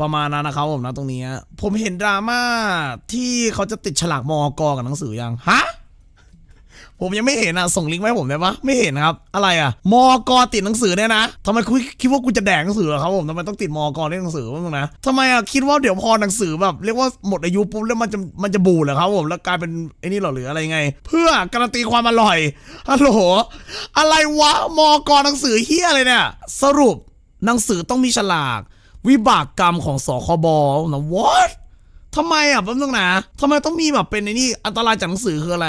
ประมาณนั้นนะครับผมนะตรงนี้ ผมเห็นดราม่าที่เขาจะติดฉลากมอกกับหนังสือยังฮะผมยังไม่เห็นอะส่งลิงก์มาให้ผมได้ปะไม่เห็นครับ อะไรอะมอกติดหนังสือเนี่ยนะทำไมคุณคิดว่ากูจะแดกหนังสือเหรอครับผมทำไมต้องติดมอกเล่นหนังสือบ้างนะทำไมอะคิดว่าเดี๋ยวพอหนังสือแบบเรียกว่าหมดอายุปุ๊บแล้วมันจะมันจะบูดเหรอครับผมแล้วกลายเป็นไอ้นี่เหรอหรืออะไรไง เพื่อการันตีความอร่อยฮัลโหลอะไรวะมอกหนังสือเฮียอะไรเนี่ยสรุปหนังสือต้องมีฉลาก วิบากกรรมของสคบนะ what ทำไมอะแป๊บนึงนะทำไมต้องมีแบบเป็นไอ้นี่อันตรายจากหนังสือคืออะไร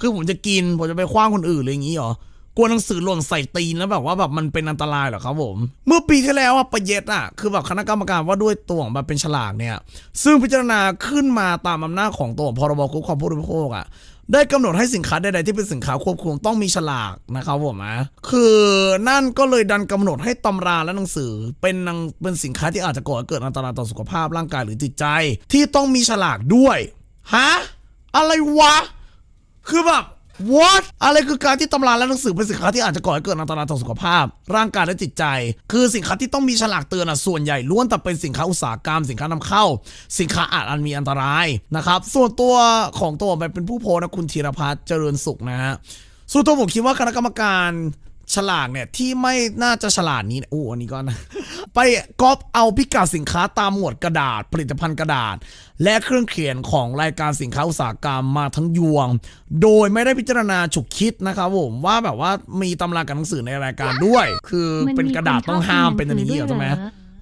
คือผมจะกินผมจะไปคว้างคนอื่นอะไรอย่างงี้เหรอกลัวหนังสือหล่นใส่ตีนแล้วแบบว่าแบบมันเป็นอันตรายเหรอครับผม เมื่อปีที่แล้วอะประเย็ดอะคือแบบคณะกรรมการว่าด้วยตัวของแบบเป็นฉลากเนี่ย ซึ่งพิจารณาขึ้นมาตามอำนาจของตัวพรบคุ้มครองผู้บริโภคอะ ได้กำหนดให้สินค้าใดๆที่เป็นสินค้าควบคุมต้องมีฉลากนะครับผมนะคือนั่นก็เลยดันกำหนดให้ตำราและหนังสือ เป็นนังเป็นสินค้าที่อาจจะก่อให้เกิดอันตรายต่อสุขภาพร่างกายหรือจิตใจ ที่ต้องมีฉลากด้วยฮะอะไรวะ คือแบบ what อะไรคือการที่ตำราและหนังสือเป็นสินค้าที่อาจจะก่อให้เกิดอันตรายต่อสุขภาพ ร่างกายและจิตใจ คือสินค้าที่ต้องมีฉลากเตือนอะส่วนใหญ่ล้วนแต่เป็นสินค้าอุตสาหกรรม สินค้านำเข้า สินค้าอาจอันมีอันตรายนะครับส่วนตัวของตัวมันเป็นผู้โพสนะคุณธีรพัฒน์เจริญสุขนะฮะส่วนตัวผมคิดว่าคณะกรรมการ ฉลากเนี่ยที่ไม่น่าจะฉลาดนี้โอ้อันนี้ก็นะไปก๊อปเอาพิกัดสินค้าตามหมวดกระดาษ ผลิตภัณฑ์กระดาษ และเครื่องเขียนของรายการสินค้าอุตสาหกรรมมาทั้งยวง โดยไม่ได้พิจารณาฉุกคิดนะครับผมว่าแบบว่ามีตำรากับหนังสือในรายการด้วย คือเป็นกระดาษต้องห้ามเป็นอันนี้เหรอใช่ไหม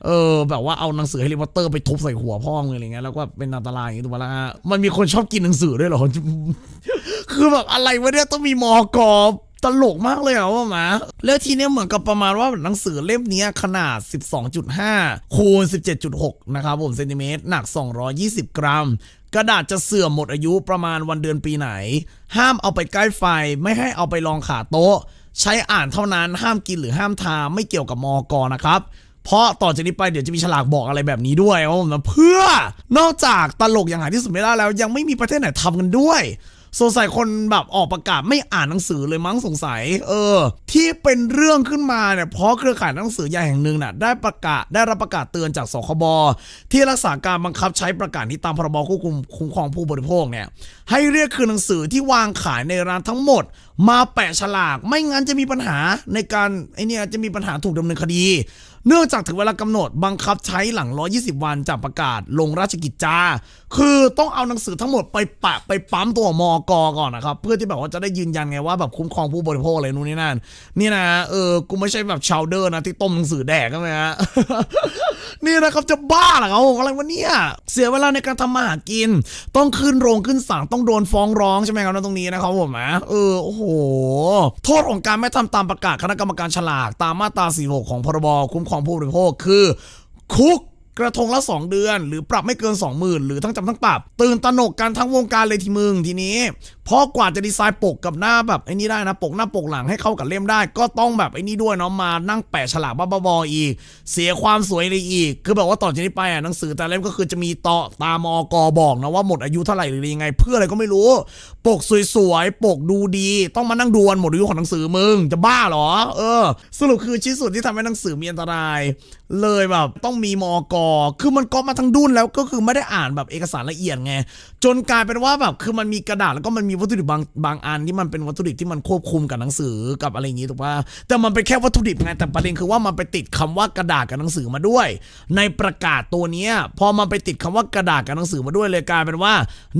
เออแบบว่าเอาหนังสือแฮร์รี่พอตเตอร์ไปทุบใส่หัวพ่อมึงอะไรเงี้ยแล้วก็เป็นอันตรายอย่างงี้ถูกปะล่ะฮะมันมีคนชอบกินหนังสือด้วยเหรอคือแบบอะไรวะเนี่ยต้องมีมอกอ ตลกมากเลยอะว่ามา แล้วทีเนี้ยเหมือนกับประมาณว่าหนังสือเล่มนี้ขนาด 12.5 คูณ 17.6 นะครับผมเซนติเมตรหนัก 220 กรัม กระดาษจะเสื่อมหมดอายุประมาณวันเดือนปีไหน ห้ามเอาไปใกล้ไฟ ไม่ให้เอาไปรองขาโต๊ะ ใช้อ่านเท่านั้นห้ามกินหรือห้ามทาไม่เกี่ยวกับมอกอนะครับเพราะต่อจากนี้ไปเดี๋ยวจะมีฉลากบอกอะไรแบบนี้ด้วยครับผมนะเพื่อนอกจากตลกอย่างหาที่สุดไม่ได้แล้ว ยังไม่มีประเทศไหนทำกันด้วย สงสัยคนแบบออกประกาศไม่อ่านหนังสือเลยมั้งสงสัย เออ ที่เป็นเรื่องขึ้นมาเนี่ยเพราะเครือข่ายหนังสือใหญ่แห่งหนึ่งน่ะได้ประกาศได้รับประกาศเตือนจากสคบที่รักษาการบังคับใช้ประกาศนี้ตามพรบควบคุมคุ้มครองผู้บริโภคเนี่ยให้เรียกคืนหนังสือที่วางขายในร้านทั้งหมด มาแปะฉลาก ไม่งั้นจะมีปัญหาในการไอเนี่ยจะมีปัญหาถูกดำเนินคดี เนื่องจากถึงเวลากำหนดบังคับใช้หลัง 120 วันจากประกาศลงราชกิจจา คือต้องเอาหนังสือทั้งหมดไปปะไปปั๊มตัวมอกอก่อนนะครับ เพื่อที่แบบว่าจะได้ยืนยันไงว่าแบบคุ้มครองผู้บริโภคอะไรนู่นนี่นั่นนี่นะเออกูไม่ใช่แบบชาวเดอร์นะที่ต้มหนังสือแดกกันไหมฮะนี่นะครับจะบ้าเหรอครับอะไรวะเนี่ยเสียเวลาในการทำมาหากิน ต้องขึ้นโรงขึ้นศาลต้องโดนฟ้องร้องใช่ไหมครับตรงนี้นะครับผมนะเออโอ้โหโทษของการไม่ทำตามประกาศคณะกรรมการฉลาก ตามมาตรา46ของพรบคุ้มครองผู้บริโภคคือ คุก กระทงละ 2 เดือน หรือปรับไม่เกิน 20,000 หรือทั้งจำทั้งปรับ ตื่นตระหนกกันทั้งวงการเลยทีมึงทีนี้เพราะกว่าจะดีไซน์ปกกับหน้าแบบไอ้นี่ได้นะ ปกหน้าปกหลังให้เข้ากับเล่มได้ ก็ต้องแบบไอ้นี่ด้วยเนาะมานั่งแปะฉลากบ้าๆบออีก เสียความสวยเลยอีก คือแบบว่าต่อจากนี้ไปอะหนังสือแต่ละเล่มก็คือจะมีต่อตามอกบอกนะว่าหมดอายุเท่าไหร่หรือยังไง เพื่ออะไรก็ไม่รู้ ปกสวยๆปกดูดี ต้องมานั่งดูวันหมดอายุของหนังสือมึงจะบ้าเหรอ เออ สรุปคือชิ้นส่วนที่ทำให้หนังสือมีอันตราย เลยแบบต้องมีมอกอคือมันก๊อปมาทั้งดุนแล้วก็คือไม่ได้อ่านแบบเอกสารละเอียดไง จนกลายเป็นว่าแบบคือมันมีกระดาษแล้วก็มันมีวัตถุดิบบางบางอันที่มันเป็นวัตถุดิบที่มันควบคุมกับหนังสือกับอะไรอย่างงี้ถูกป่ะแต่มันเป็นแค่วัตถุดิบไงแต่ประเด็นคือว่ามันไปติดคำว่ากระดาษกับหนังสือมาด้วย ในประกาศตัวเนี้ยพอมันไปติดคำว่ากระดาษกับหนังสือมาด้วยเลยกลายเป็นว่า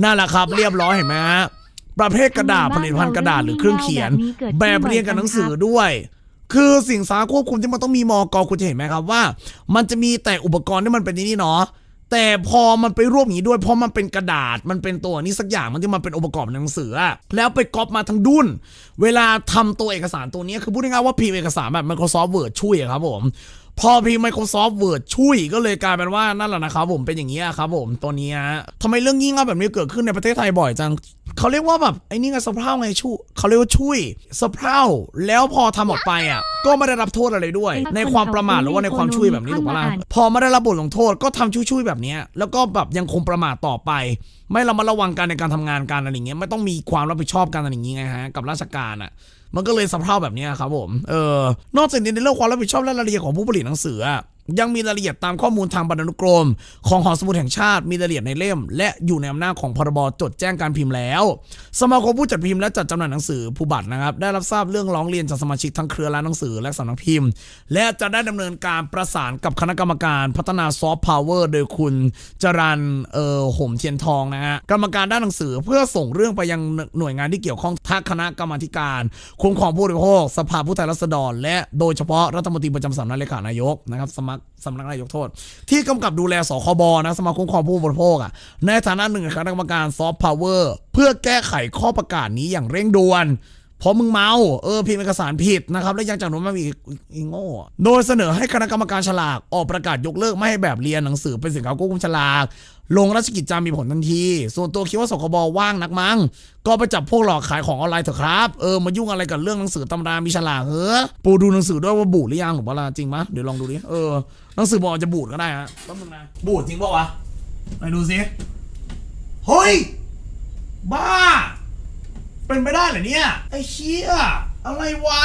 นั่นแหละครับ เรียบร้อยเห็นไหมฮะประเภทกระดาษผลิตภัณฑ์กระดาษหรือเครื่องเขียน แบบเรียงกับหนังสือด้วย คือสิ่งสารควบคุมที่มันต้องมีมอกคุณจะเห็นไหมครับว่า มันจะมีแต่อุปกรณ์ที่มันเป็นนี่เนาะแต่พอมันไปรวบอย่างนี้ด้วยเพราะมันเป็นกระดาษมันเป็นตัวนี้สักอย่างมันที่มันเป็นองค์ประกอบในหนังสือแล้วไปก๊อปมาทั้งดุนเวลาทำตัวเอกสารตัวนี้คือพูดง่ายๆว่าพิมพ์เอกสารแบบ Microsoft Word ช่วยครับผม พอพิมพ์ Microsoft Word ช่วยก็เลยกลายเป็นว่านั่นแหละนะครับผมเป็นอย่างนี้ยครับผมตัวนี้ฮะทำไมเรื่องยิ่งเง่าแบบนี้เกิดขึ้นในประเทศไทยบ่อยจังเขาเรียกว่าแบบไอ้นี่ไงสะเพร่าไงชูเขาเรียกว่าช่วยสะเพร่าแล้วพอทำออกไปอะ ก็ไม่ได้รับโทษอะไรด้วย ในความประมาทหรือว่าในความช่วยแบบนี้ถูกปะล่ะพอไม่ได้รับบทลงโทษก็ทำช่วยๆแบบเนี้ยแล้วก็แบบยังคงประมาทต่อไป ไม่ระมัดระวังกันในการทำงานการอะไรอย่างเงี้ยไม่ต้องมีความรับผิดชอบกันอะไรอย่างเงี้ยฮะกับราชการอะ มันก็เลยสะเพร่าแบบนี้ครับผม เออนอกจากนี้ในเรื่องความรับผิดชอบและรายละเอียดของผู้ผลิตหนังสือ ยังมีรายละเอียดตามข้อมูลทางบรรณานุกรม ของหอสมุดแห่งชาติมีรายละเอียดในเล่ม และอยู่ในอำนาจของพรบจดแจ้งการพิมพ์แล้ว สมาคมผู้จัดพิมพ์และจัดจำหน่ายหนังสือผู้บัตรนะครับ ได้รับทราบเรื่องร้องเรียนจากสมาชิกทั้งเครือร้านหนังสือและสำนักพิมพ์ และจะได้ดำเนินการประสานกับคณะกรรมการพัฒนาซอฟต์พาวเวอร์โดยคุณจรันเอ่อห่มเทียนทองนะฮะกรรมการด้านหนังสือเพื่อส่งเรื่องไปยังหน่วยงานที่เกี่ยวข้องทักคณะกรรมาการคุ้มครองผู้บริโภคสภาผู้แทนราษฎร และโดยเฉพาะรัฐมนตรีประจำสำนักเลขานายกนะครับสมัครสำนักนายกโทษ ที่กำกับดูแลสคบนะสมาคมคุ้มครองผู้บริโภคอะในฐานะหนึ่งคณะกรรมการซอฟต์พาวเวอร์เพื่อแก้ไขข้อประกาศนี้อย่างเร่งด่วน เพราะมึงเมาเออพิมพ์เอกสารผิดนะครับและยังจากนั้นมาอีกอีกโง่โดยเสนอให้คณะกรรมการฉลากออกประกาศยกเลิกไม่ให้แบบเรียนหนังสือเป็นสินค้าควบคุมฉลาก ลงราชกิจจามีผลทันที ส่วนตัวคิดว่าสคบว่างนักมั้งก็ไปจับพวกหลอกขายของออนไลน์เถอะครับเออมายุ่งอะไรกับเรื่องหนังสือตำรามีฉลากเฮ้อปูดูหนังสือด้วยว่าบูดหรือยังหรือเปล่าจริงปะเดี๋ยวลองดูดิเออหนังสือบอกจะบูดก็ได้ฮะแป๊บนึงนะบูดจริงปะวะไหนดูสิเฮ้ยบ้า เป็นไปได้เหรอเนี่ย ไอ้เชี่ยอะไรวะ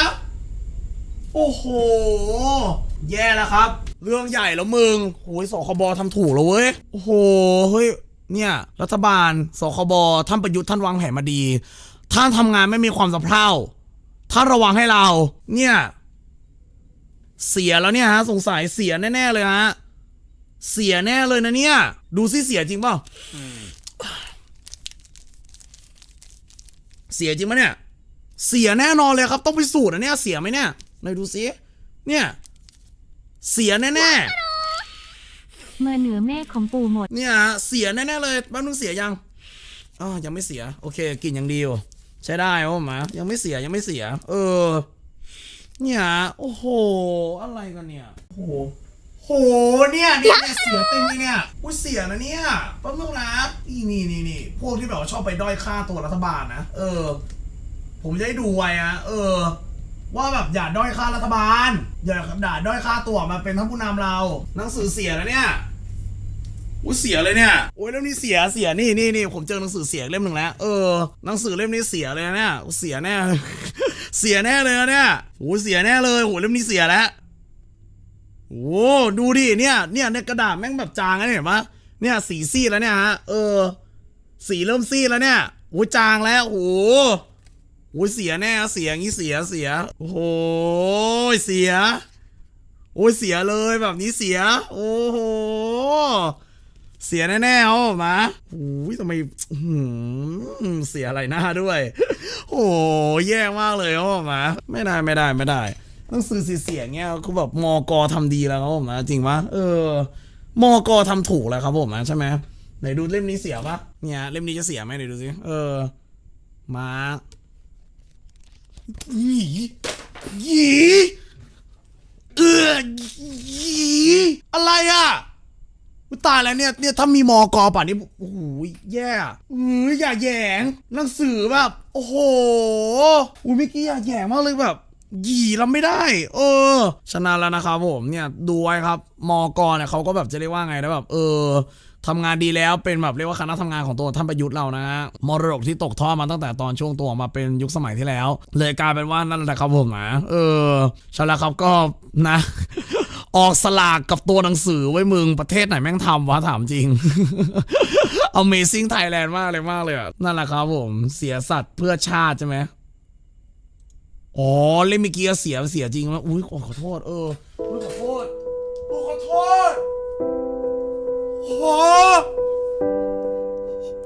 โอ้โห แย่แล้วครับ เรื่องใหญ่แล้วมึงโอ้ยสคบทำถูกแล้วเว้ย โอ้โห เฮ้ย เนี่ย รัฐบาล สคบท่านประยุทธ์ท่านวางแผนมาดี ท่านทำงานไม่มีความสะเพร่าท่านระวังให้เรา เนี่ย เสียแล้วเนี่ยฮะ สงสัยเสียแน่ ๆ เลยฮะ เสียแน่เลยนะเนี่ย ดูซิเสียจริงเปล่า เสียจริงไหมเนี่ย เสียแน่นอนเลยครับ ต้องไปสูตรนะเนี่ยเสียไหมเนี่ยไหนดูซิเนี่ย เสียแน่เมื่อเหนือเมฆของปู่หมด ๆเนี่ยเสียแน่ๆเลยแป๊บนึงเสียยังอ๋อยังไม่เสีย โอเคกลินยังดีอยู่ใช้ได้โอ้หมายังไม่เสียยังไม่เสีย เออ เนี่ย โอ้โห อะไรกันเนี่ย โอ้โห โหเนี่ยเนี่ยเนี่ยเสียเต็มเลยเนี่ยอุ้ยเสียนะเนี่ยแป๊บนึงนะนี่นี่นี่นี่พวกที่แบบว่าชอบไปด้อยค่าตัวรัฐบาลนะเออ ผมจะได้ดูไว้อะเออ ว่าแบบอย่าด้อยค่ารัฐบาล อย่าด่าด้อยค่าตัวมาเป็นท่านผู้นำเรา หนังสือเสียแล้วเนี่ยอุ้ยเสียเลยเนี่ยโอ้ยเล่มนี้เสียเสียนี่นี่นี่ผมเจอหนังสือเสียเล่มหนึ่งแล้วเออหนังสือเล่มนี้เสียเลยนะเนี่ยเสียแน่ เสียแน่เลยนะเนี่ยโอ้ยเสียแน่เลยโอ้ยเล่มนี้เสียแล้ว โอ้ดูดิเนี่ยเนี่ยเนี่ยกระดาษแม่งแบบจางนะเห็นปะเนี่ยสีซีดแล้วเนี่ยฮะเออ สีเริ่มซีดแล้วเนี่ยโอ้จางแล้วโอ้โอ้ยเสียแน่เสียงี้เสียเสียโอ้โหเสีย โอ้ยเสียเลยแบบนี้เสีย โอ้โหเสียแน่ๆเอามาโอ้ยทำไมหือเสียอะไรหน้าด้วย โอ้แย่มากเลยเอามา ไม่ได้ไม่ได้ไม่ได้ หนังสือเสียๆเงี้ยคือแบบมอกอทำดีแล้วครับผมนะจริงปะเออมอกอทำถูกแล้วครับผมนะใช่ไหมไหนดูเล่มนี้เสียปะเนี่ยเล่มนี้จะเสียไหมไหนดูสิเออ มาหยีหยีเออหยีอะไรอะตายแล้วเนี่ยเนี่ยถ้ามีมอกอป่านนี้โอ้โหแย่อะอืออย่าแยงหนังสือแบบ โอ้โหอุ้ยเมื่อกี้อย่าแยงมากเลยแบบ หยีเราไม่ได้ เออ ชนะแล้วนะครับผมเนี่ยดูไว้ครับ มอกรเนี่ยเขาก็แบบจะเรียกว่าไงนะแบบเออทำงานดีแล้วเป็นแบบเรียกว่าคณะทำงานของตัวท่านประยุทธ์เรานะฮะมรดกที่ตกทอดมาตั้งแต่ตอนช่วงตัวมาเป็นยุคสมัยที่แล้ว เลยกลายเป็นว่านั่นแหละครับผมนะเออใช่แล้วครับก็นะ ออกสลากกับตัวหนังสือไว้มึงประเทศไหนแม่งทำวะถามจริง Amazing Thailand มากเลยมากเลยนั่นแหละครับผมเสียสัตว์เพื่อชาติใช่ไหม อ๋อ เล่นเมื่อกี้เสียเสียจริงแล้วอุ้ยขอขอโทษ เอออุ้ยขอโทษโอ้ขอโทษโอ้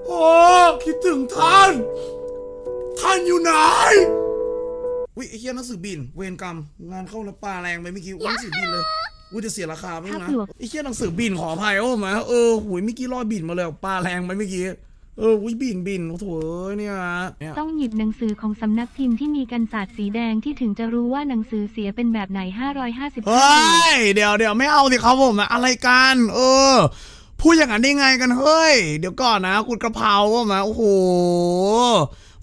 โหคิดถึงท่าน ท่านอยู่ไหนอุ้ยไอ้เหี้ยหนังสือบิน เวรกรรม งานเข้าแล้วปลาแรงไปเมื่อกี้อุ้ยหนังสือบินเลยอุ้ยจะเสียราคาไปครันะบหลวงไอ้เหี้ยหนังสือบินขออภัยโอ้มาเออหุยเมื่อกี้รอยบินมาเลยปลาแรงไปเมื่อกี้ เอออุ้ยบินบินโอ้โถเอ้ยเนี่ยเนี่ยต้องหยิบหนังสือของสำนักพิมพ์ที่มีกันศาสตร์สีแดงที่ถึงจะรู้ว่าหนังสือเสียเป็นแบบไหน 550เฮ้ยเดี๋ยวเดี๋ยวไม่เอาสิครับผมนะอะไรกันเออพูดอย่างนั้นได้ไงกันเฮ้ย เดี๋ยวก่อนนะ คุณกระเพราว่ามาโอ้โห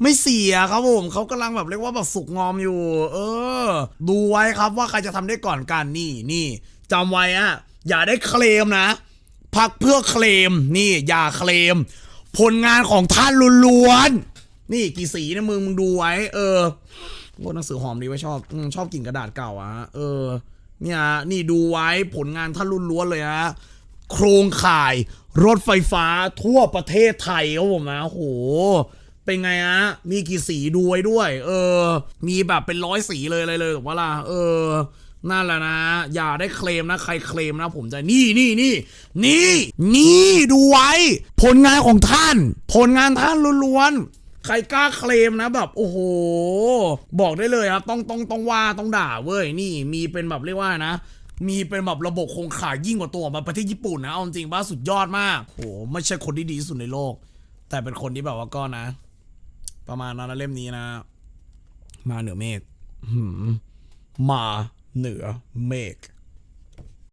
ไม่เสียครับผมเขากำลังแบบเรียกว่าแบบสุกงอมอยู่ เออ ดูไว้ครับว่าใครจะทำได้ก่อนกันนี่นี่จำไว้อะอย่าได้เคลมนะพักเพื่อเคลมนี่อย่าเคลม ผลงานของท่านล้วนๆนี่กี่สีนะมึงมึงดูไว้ เออโอ้หนังสือหอมดีไว้ชอบอชอบกลิ่นกระดาษเก่าอะเออ เนี่ยนี่ดูไว้ผลงานท่านรุ่นล้วนเลยฮะโครงข่ายรถไฟฟ้าทั่วประเทศไทยครับผมนะโหเป็นไงฮะ มีกี่สีดูไว้ด้วย เออ มีแบบเป็นร้อยสีเลยอะไรเลยถูกปะล่ะ เออ นั่นแหละนะ อย่าได้เคลมนะ ใครเคลมนะ ผมจะนี่นี่นี่นี่นี่ดูไว้ ผลงานของท่าน ผลงานท่านล้วนๆใครกล้าเคลมนะแบบโอ้โห บอกได้เลยครับต้องต้องต้องว่าต้องด่าเว้ยนี่มีเป็นแบบเรียกว่านะมีเป็นแบบระบบโครงข่ายยิ่งกว่าตัวของประเทศญี่ปุ่นนะเอาจริงว่าสุดยอดมากโหไม่ใช่คนที่ดีที่สุดในโลก แต่เป็นคนที่แบบว่าก็นะ ประมาณนั้นเล่มนี้นะ มาเหนือเมฆมา เหนือเมฆ